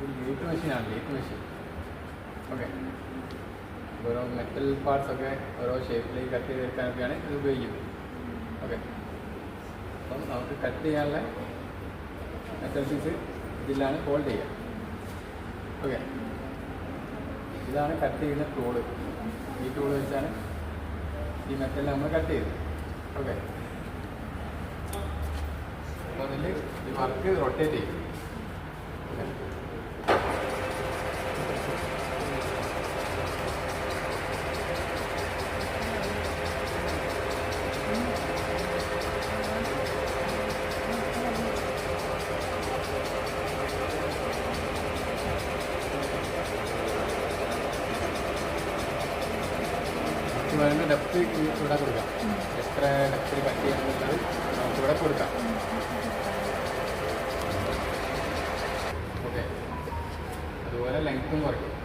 ഒരു ലീക്ക് മെഷീനാണ് gate machine okay ഓരോ മെറ്റൽ പാർട്സ് ഒക്കെ ഓരോ ഷേപ്പിലേക്ക് കട്ട് ചെയ്തെടുക്കാനൊക്കെയാണ് ഇത് ഉപയോഗിക്കുന്നത്. ഓക്കെ അപ്പം നമുക്ക് കട്ട് ചെയ്യാനുള്ള മെറ്റൽ പീസ് ഇതിലാണ് ഹോൾഡ് ചെയ്യുക. ഓക്കെ ഇതാണ് കട്ട് ചെയ്യുന്ന ടൂൾ ഈ ടൂൾ വെച്ചാണ് ഈ മെറ്റൽ നമ്മൾ കട്ട് ചെയ്തത് ഓക്കെ അപ്പോൾ അതിൽ ഈ വർക്ക് റൊട്ടേറ്റ് ചെയ്യും. വേണ്ട ഡെപ്ത് ഇവിടെ കൊടുക്കാം. എത്ര ഡെപ്തിൽ പറ്റിയെന്നുള്ളത് ചെയ്യാന്നുള്ളത് നമുക്ക് ഇവിടെ കൊടുക്കാം. ഓക്കെ അതുപോലെ ലെങ്ത്തും കുറയ്ക്കും.